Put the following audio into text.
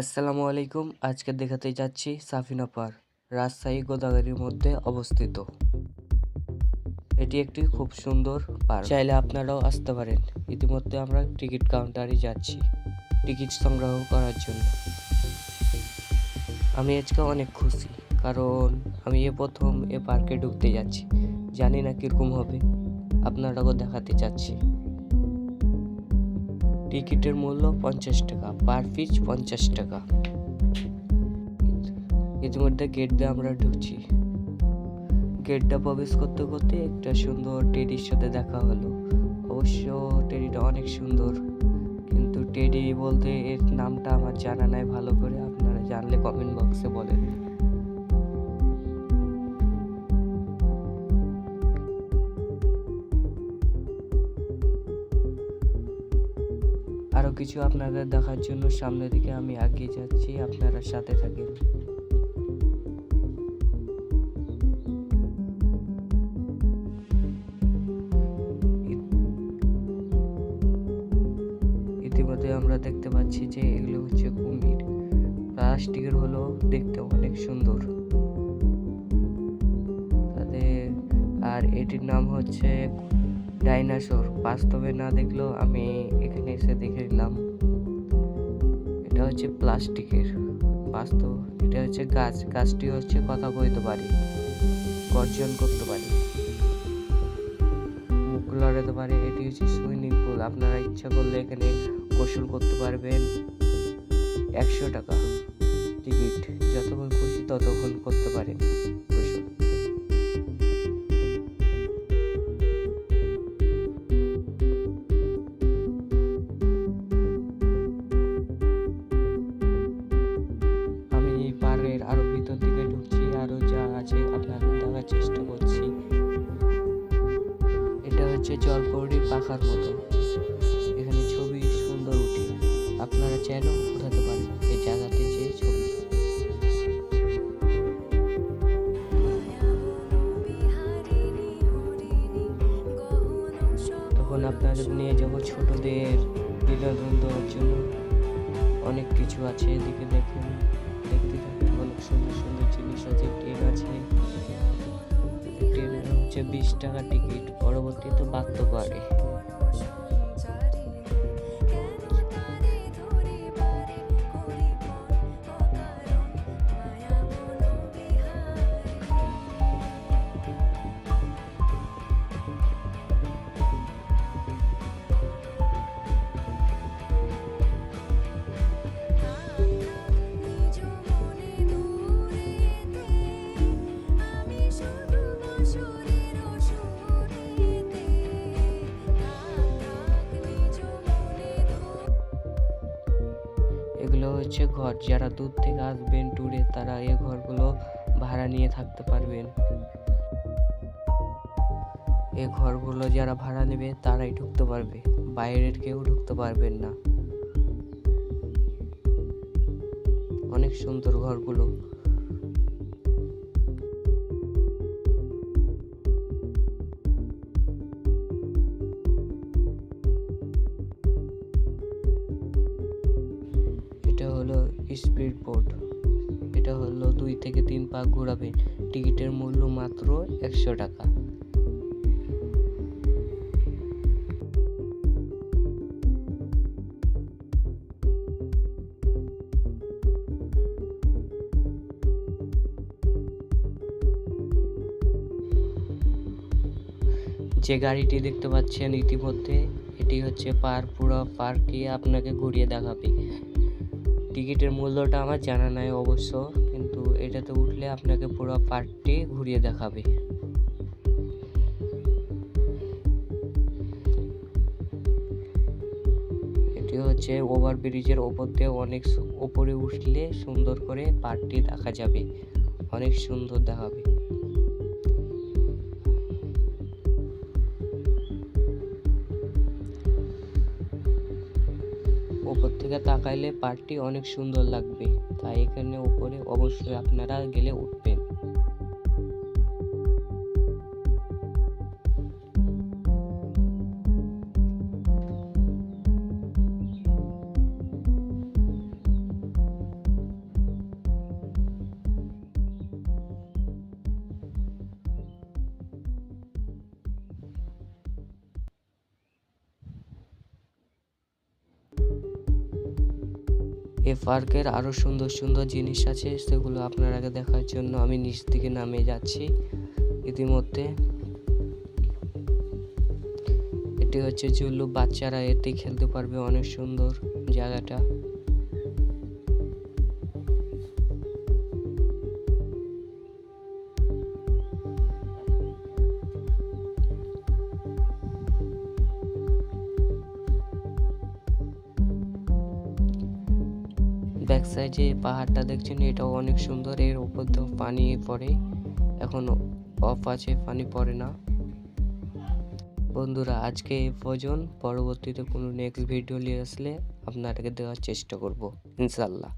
আসসালামু আলাইকুম, আজকে দেখাতে যাচ্ছি সাফিনা পার, রাজশাহী গোদাগাড়ির মধ্যে অবস্থিত। এটি একটি খুব সুন্দর পার্ক। চাইলে আপনারাও আসতে পারেন। ইতিমধ্যে আমরা টিকিট কাউন্টারে যাচ্ছি টিকিট সংগ্রহ করার জন্য। আমি আজকে অনেক খুশি, কারণ আমি এ প্রথম এ পার্কে ঢুকতে যাচ্ছি। জানি না কীরকম হবে, আপনারাও দেখাতে চাচ্ছি টিকিটের মূল্য পঞ্চাশ টাকা পার পিস পঞ্চাশ টাকা। ইতিমধ্যে গেট দিয়ে আমরা ঢুকছি। গেটটা প্রবেশ করতে করতে একটা সুন্দর টেডির সাথে দেখা হলো। অবশ্য টেডিটা অনেক সুন্দর, কিন্তু টেডি বলতে এর নামটা আমার জানা নাই, ভালো করে আপনারা জানলে কমেন্ট বক্সে বলেন। আরও কিছু আপনাদের দেখার জন্য সামনের দিকে আমি এগিয়ে যাচ্ছি, আপনারা সাথে থাকেন। ইতিমধ্যে আমরা দেখতে পাচ্ছি যে এগুলো হচ্ছে কুমির। প্লাস্টিকের হলো দেখতে অনেক সুন্দর। তাদের আর এটির নাম হচ্ছে ডাইনোসর, বাস্তবে না দেখলেও আমি এখানে এসে দেখে নিলাম। এটা হচ্ছে প্লাস্টিকের, বাস্তব, এটা হচ্ছে গাছ, গাছটি হচ্ছে কথা কইতে পারি, গর্জন করতে পারি, মুখ লড়াতে পারে, এটি হচ্ছে সুইমিং পুল, আপনারা ইচ্ছা করলে এখানে গোসল করতে পারবেন, একশো টাকা টিকিট, যতক্ষণ খুশি ততক্ষণ করতে পারেন। হচ্ছে জলপরি পাখার মতো। এখানে ছবি সুন্দর উঠে। আপনারা চাইলেও উঠাতে পারেন এই জায়গাতে যে ছবি। তখন আপনাদের নিয়ে যাব ছোটদের বিনোদন দেওয়ার জন্য, অনেক কিছু আছে এদিকে দেখেন। দেখতে থাকেন, অনেক সুন্দর সুন্দর জিনিস আছে ট্রেন আছে। ট্রেনের হচ্ছে বিশ টাকা টিকিট। পরবর্তীতে বাড়তে পারে এগুলো হচ্ছে ঘর, যারা দূর থেকে আসবেন ট্যুরে তারা এই ঘরগুলো ভাড়া নিয়ে থাকতে পারবেন। এই ঘরগুলো যারা ভাড়া নেবে, তারাই ঢুকতে পারবে। বাইরের কেউ ঢুকতে পারবেন না। অনেক সুন্দর ঘরগুলো। স্পিড বোট এটা হলো দুই থেকে তিন পা ঘোরাবে। টিকিটের মূল্য মাত্র একশো টাকা। যে গাড়িটি দেখতে পাচ্ছেন ইতিমধ্যে, এটি হচ্ছে পার পুরো পার্কে আপনাকে ঘুরিয়ে দেখাবে। টিকিটের মূল্যটা আমার জানা নাই অবশ্য, কিন্তু এটাতে উঠলে আপনাকে পুরো পার্কটি ঘুরিয়ে দেখাবে। এটি হচ্ছে ওভার ব্রিজের ওপর দিয়ে অনেক ওপরে উঠলে সুন্দর করে পার্কটি দেখা যাবে, অনেক সুন্দর দেখাবে। ওপর থেকে তাকাইলে পার্কটি অনেক সুন্দর লাগবে। তাই এখানে উপরে অবশ্যই আপনারা গেলে উঠবেন। এই পার্কের আরও সুন্দর সুন্দর জিনিস আছে, সেগুলো আপনার আগে দেখার জন্য আমি নিচ থেকে নামে যাচ্ছি ইতিমধ্যে। এটি হচ্ছে জুলু বাচ্চারা এটি খেলতে পারবে, অনেক সুন্দর জায়গাটা। ব্যাক সাইডে পাহাড়টা দেখছেন এটা অনেক সুন্দর। এর উপর তো পানি পড়ে। এখন অফ আছে, পানি পড়ে না। বন্ধুরা, আজকে এই পর্যন্ত। পরবর্তীতে কোনো নেক্সট ভিডিও নিয়ে আসলে আপনাদেরকে দেওয়ার চেষ্টা করব ইনশাল্লাহ